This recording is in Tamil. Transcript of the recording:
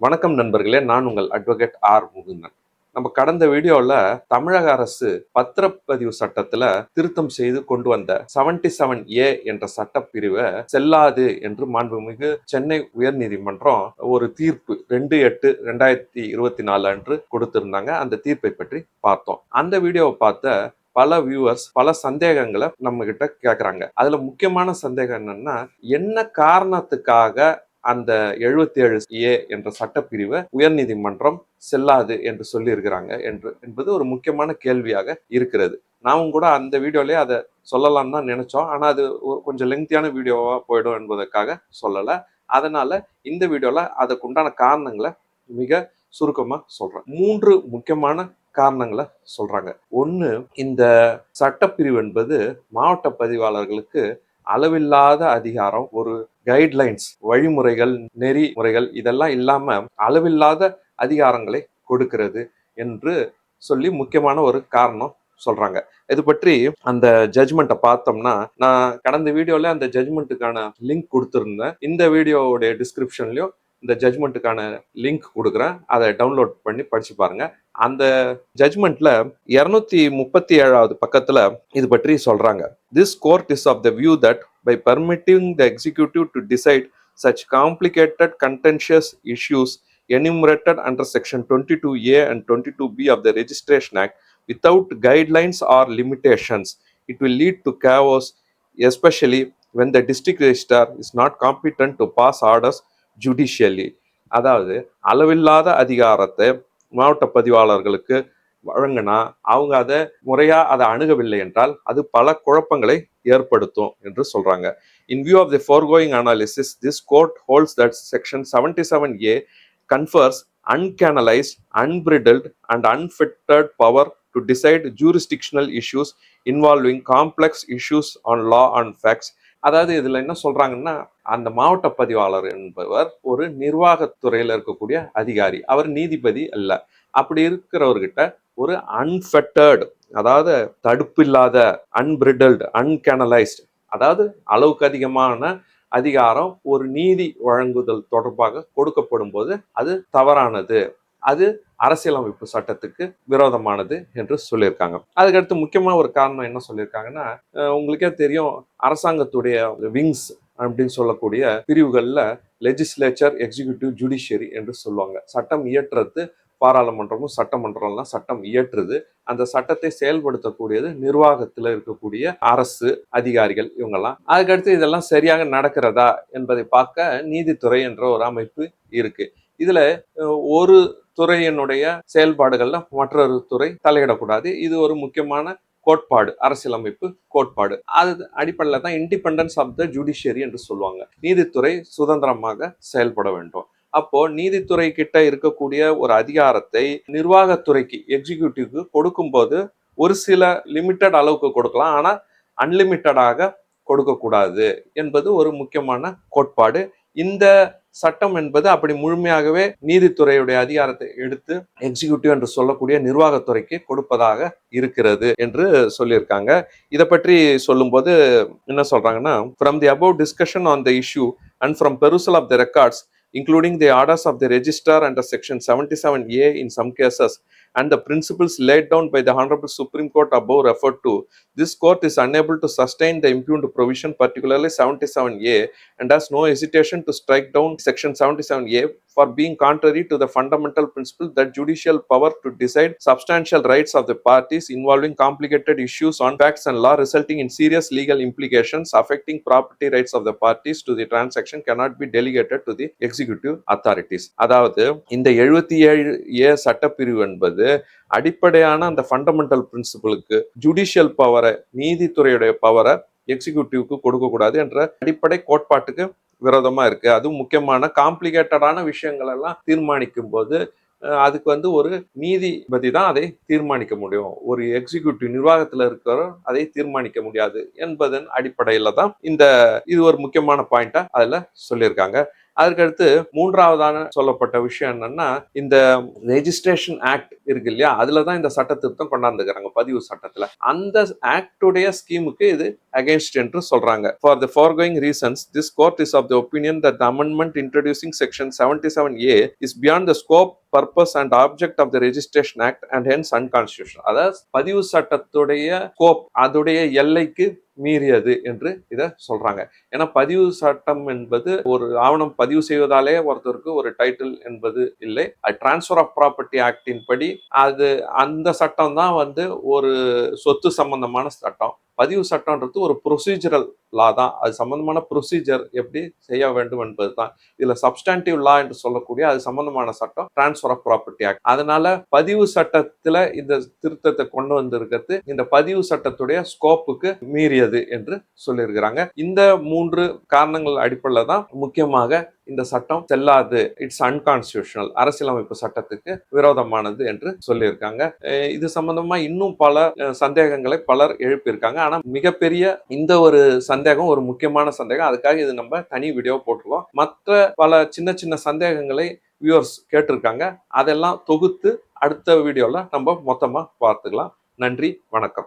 வணக்கம் நண்பர்களே நான் உங்கள் அட்வொகேட் ஆர் முகுந்தன். நம்ம கடந்த வீடியோவில் தமிழக அரசு பத்திரப்பதிவு சட்டத்தில் திருத்தம் செய்து கொண்டு வந்த 77 செவன் ஏ என்ற சட்டப்பிரிவை செல்லாது என்று மாண்புமிகு சென்னை உயர்நீதிமன்றம் ஒரு தீர்ப்பு ரெண்டு எட்டு ரெண்டாயிரத்தி இருபத்தி நாலு அன்று கொடுத்திருந்தாங்க. அந்த தீர்ப்பை பற்றி பார்த்தோம். அந்த வீடியோவை பார்த்த பல வியூவர்ஸ் பல சந்தேகங்களை நம்ம கிட்ட கேட்குறாங்க அதில் முக்கியமான சந்தேகம் என்னன்னா என்ன காரணத்துக்காக அந்த 77 ஏழு ஏ என்ற சட்டப்பிரிவை உயர்நீதிமன்றம் செல்லாது என்று சொல்லியிருக்கிறாங்க என்று என்பது ஒரு முக்கியமான கேள்வியாக இருக்கிறது. நாமும் கூட அந்த வீடியோலேயே அதை சொல்லலாம் தான் நினைச்சோம். ஆனால் அது கொஞ்சம் லெங்க்தியான வீடியோவாக போயிடும் என்பதற்காக சொல்லலை. அதனால இந்த வீடியோவில் அதுக்குண்டான காரணங்களை மிக சுருக்கமாக சொல்கிறேன் மூன்று முக்கியமான காரணங்களை சொல்கிறாங்க ஒன்று இந்த சட்டப்பிரிவு என்பது மாவட்ட பதிவாளர்களுக்கு அளவில்லாத அதிகாரம் ஒரு கைட்லைன்ஸ் வழிமுறைகள் நெறிமுறைகள் இதெல்லாம் இல்லாம அளவில்லாத அதிகாரங்களை கொடுக்கிறது என்று சொல்லி முக்கியமான ஒரு காரணம் சொல்றாங்க. இது பற்றி அந்த ஜட்ஜ்மெண்ட்டை பார்த்தோம்னா நான் கடந்த வீடியோல அந்த ஜட்ஜ்மெண்ட்டுக்கான லிங்க் கொடுத்துருந்தேன். இந்த வீடியோவுடைய டிஸ்கிரிப்ஷன்லயும் இந்த ஜட்ஜ்மெண்ட்டுக்கான லிங்க் கொடுக்குறேன். அதை டவுன்லோட் பண்ணி படிச்சு பாருங்க. அந்த ஜட்ஜ்மெண்ட்ல இருநூத்தி முப்பத்தி ஏழாவது பக்கத்துல இது பற்றி சொல்றாங்க. This court is of the view that by permitting the executive to decide such complicated contentious issues enumerated under section 22a and 22b of the registration act without guidelines or limitations it will lead to chaos especially when the district registrar is not competent to pass orders judicially அதாவது அளவில்லாத அதிகாரத்தை மாவட்ட பதிவாளர்களுக்கு வழங்கினா அவங்க அதை முறையாக அதை அணுகவில்லை என்றால் அது பல குழப்பங்களை ஏற்படுத்தும் என்று சொல்றாங்க in view of the foregoing analysis this court holds that section seventy seven A confers uncanalised unbridled and unfettered power to decide jurisdictional issues involving complex issues on law and facts அதாவது இதில் என்ன சொல்கிறாங்கன்னா அந்த மாவட்ட பதிவாளர் என்பவர் ஒரு நிர்வாகத்துறையில் இருக்கக்கூடிய அதிகாரி அவர் நீதிபதி அல்ல அப்படி இருக்கிறவர்கிட்ட ஒரு அன்ஃபெட்டர்டு அதாவது தடுப்பில்லாத அன்பிரிடல்டு அன்கேனலைஸ்டு அதாவது அளவுக்கு அதிகமான அதிகாரம் ஒரு நீதி வழங்குதல் தொடர்பாக கொடுக்கப்படும் போது அது தவறானது. அது அரசியலமைப்பு சட்டத்துக்கு விரோதமானது என்று சொல்லியிருக்காங்க. அதுக்கடுத்து முக்கியமாக ஒரு காரணம் என்ன சொல்லியிருக்காங்கன்னா உங்களுக்கே தெரியும் அரசாங்கத்துடைய விங்ஸ் அப்படின்னு சொல்லக்கூடிய பிரிவுகளில் லெஜிஸ்லேச்சர் எக்ஸிகியூட்டிவ் ஜுடிஷியரி என்று சொல்லுவாங்க. சட்டம் இயற்றுறது பாராளுமன்றமும் சட்டமன்றம்லாம் சட்டம் இயற்றுது. அந்த சட்டத்தை செயல்படுத்தக்கூடியது நிர்வாகத்தில் இருக்கக்கூடிய அரசு அதிகாரிகள் இவங்கெல்லாம். அதுக்கடுத்து இதெல்லாம் சரியாக நடக்கிறதா என்பதை பார்க்க நீதித்துறை என்ற ஒரு அமைப்பு இருக்கு. இதுல ஒரு துறையினுடைய செயல்பாடுகள்ல மற்றொரு துறை தலையிடக்கூடாது. இது ஒரு முக்கியமான கோட்பாடு அரசியலமைப்பு கோட்பாடு. அது அடிப்படையில் தான் இண்டிபெண்டன்ஸ் ஆஃப் த ஜுடிஷியரி என்று சொல்லுவாங்க. நீதித்துறை சுதந்திரமாக செயல்பட வேண்டும். அப்போ நீதித்துறை கிட்ட இருக்கக்கூடிய ஒரு அதிகாரத்தை நிர்வாகத்துறைக்கு எக்ஸிக்யூட்டிவ்க்கு கொடுக்கும்போது ஒரு சில லிமிட்டட் அளவுக்கு கொடுக்கலாம். ஆனால் அன்லிமிட்டடாக கொடுக்கக்கூடாது என்பது ஒரு முக்கியமான கோட்பாடு. இந்த சட்டம் என்பது அப்படி முழுமையாகவே நீதித்துறையுடைய அதிகாரத்தை எடுத்து எக்ஸிக்யூட்டிவ் என்று சொல்லக்கூடிய நிர்வாகத்துறைக்கு கொடுப்பதாக இருக்கிறது என்று சொல்லியிருக்காங்க. இதை பற்றி சொல்லும்போது என்ன சொல்றாங்கன்னா from the above discussion on the issue and from perusal of the records including the orders of the Register under section 77a in some cases and the principles laid down by the honorable supreme court above referred to this court is unable to sustain the impugned provision particularly 77a and has no hesitation to strike down section 77a for being contrary to the fundamental principle that judicial power to decide substantial rights of the parties involving complicated issues on facts and law resulting in serious legal implications affecting property rights of the parties to the transaction cannot be delegated to the executive authorities அதாவது இந்த எழுபத்தி ஏழு ஏ சட்டப்பிரிவு என்பது அடிப்படையான அந்த ஃபண்டமெண்டல் பிரின்சிபலுக்கு ஜுடிஷியல் பவரை நீதித்துறையுடைய பவரை எக்ஸிக்யூட்டிவ்க்கு கொடுக்கக்கூடாது என்ற அடிப்படை கோட்பாட்டுக்கு விரோதமா இருக்கு. அதுவும் முக்கியமான காம்ப்ளிகேட்டடான விஷயங்கள் எல்லாம் தீர்மானிக்கும் போது அதுக்கு வந்து ஒரு நீதிபதி தான் அதை தீர்மானிக்க முடியும். ஒரு எக்ஸிக்யூட்டிவ் நிர்வாகத்தில் இருக்கிறவர் அதை தீர்மானிக்க முடியாது என்பதன் அடிப்படையில் தான் இந்த இது ஒரு முக்கியமான பாயிண்டா அதில் சொல்லியிருக்காங்க. அதற்கடுத்து மூன்றாவதான சொல்லப்பட்ட விஷயம் என்னன்னா இந்த ரெஜிஸ்ட்ரேஷன் ஆக்ட் இருக்கு இல்லையா அதுல தான் இந்த சட்ட திருத்தம் கொண்டாந்துக்கிறாங்க பதிவு சட்டத்துல. அந்த ஆக்டுடைய ஸ்கீமுக்கு இது அகேன்ஸ்ட் என்று சொல்றாங்க. For the foregoing reasons this court is of the opinion opinion that the amendment introducing section 77a is beyond the scope purpose and object of the Registration Act and hence unconstitutional அதாவது பதிவு சட்டத்துடைய கோப் அதுடைய எல்லைக்கு மீறியது என்று இதை சொல்றாங்க. ஏன்னா பதிவு சட்டம் என்பது ஒரு ஆவணம் பதிவு செய்வதாலே ஒருத்தருக்கு ஒரு டைட்டில் என்பது இல்லை. டிரான்ஸ்ஃபர் ஆஃப் ப்ராப்பர்ட்டி ஆக்டின் படி அது அந்த சட்டம் தான் வந்து ஒரு சொத்து சம்பந்தமான சட்டம். பதிவு சட்டம்ன்றது ஒரு ப்ரொசீஜரல் லா தான். அது சம்பந்தமான ப்ரொசீஜர் எப்படி செய்ய வேண்டும் என்பது தான் இதுல சப்ஸ்டான்டிவ் லா என்று சொல்லக்கூடிய அது சம்பந்தமான சட்டம் டிரான்ஸ்ஃபர் ஆஃப் ப்ராப்பர்ட்டி ஆக்ட் அதனால பதிவு சட்டத்தில் இந்த திருத்தத்தை கொண்டு வந்திருக்கிறது. இந்த பதிவு சட்டத்துடைய ஸ்கோப்புக்கு மீறியது என்று சொல்லியிருக்கிறாங்க. இந்த மூன்று காரணங்கள் அடிப்படையில் தான் முக்கியமாக இந்த சட்டம் செல்லாது. இட்ஸ் அன்கான்ஸ்டியூஷனல் அரசியலமைப்பு சட்டத்துக்கு விரோதமானது என்று சொல்லியிருக்காங்க. இது சம்பந்தமா இன்னும் பல சந்தேகங்களை பலர் எழுப்பியிருக்காங்க. ஆனா மிகப்பெரிய இந்த ஒரு சந்தேகம் சந்தேகம் ஒரு முக்கியமான சந்தேகம். அதுக்காக இது நம்ம தனி வீடியோ போட்டுருவோம். மற்ற பல சின்ன சின்ன சந்தேகங்களை வியூவர்ஸ் கேட்டிருக்காங்க. அதெல்லாம் தொகுத்து அடுத்த வீடியோவில் நம்ம மொத்தமாக பார்த்துக்கலாம். நன்றி வணக்கம்.